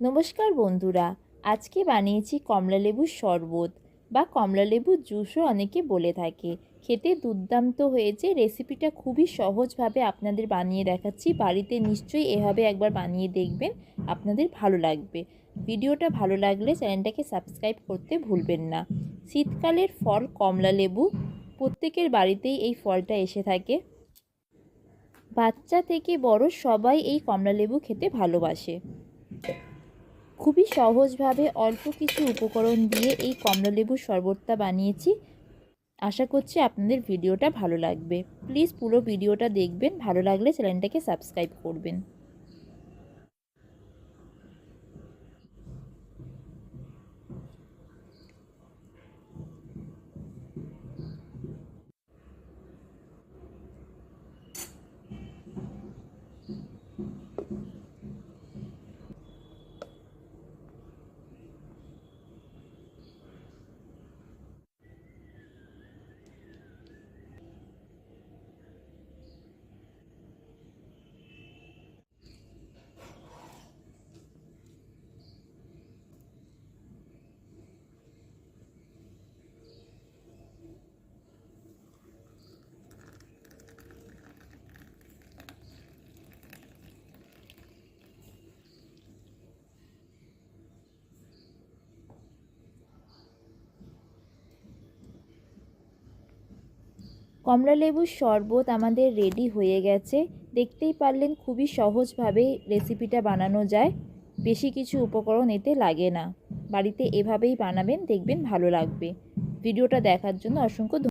নমস্কার বন্ধুরা, আজকে বানিয়েছি কমলালেবুর শরবত বা কমলালেবুর জুসও অনেকে বলে থাকে। খেতে দুর্দান্ত হয়েছে রেসিপিটা খুবই সহজভাবে আপনাদের বানিয়ে দেখাচ্ছি, বাড়িতে নিশ্চয়ই এভাবে একবার বানিয়ে দেখবেন, আপনাদের ভালো লাগবে। ভিডিওটা ভালো লাগলে চ্যানেলটাকে সাবস্ক্রাইব করতে ভুলবেন না। শীতকালের ফল কমলালেবু প্রত্যেকের বাড়িতেই এই ফলটা এসে থাকে। বাচ্চা থেকে বড় সবাই এই কমলালেবু খেতে ভালোবাসে। খুবই সহজভাবে অল্প কিছু উপকরণ দিয়ে এই কমলালেবুর শরবতটা বানিয়েছি। আশা করছি আপনাদের ভিডিওটা ভালো লাগবে। প্লিজ পুরো ভিডিওটা দেখবেন, ভালো লাগলে চ্যানেলটাকে সাবস্ক্রাইব করবেন। কমলালেবুর শরবত আমাদের রেডি হয়ে গেছে। দেখতেই পারলেন খুবই সহজভাবে রেসিপিটা বানানো যায়। বেশি কিছু উপকরণ এতে লাগে না। বাড়িতে এভাবেই বানাবেন, দেখবেন ভালো লাগবে। ভিডিওটা দেখার জন্য অসংখ্য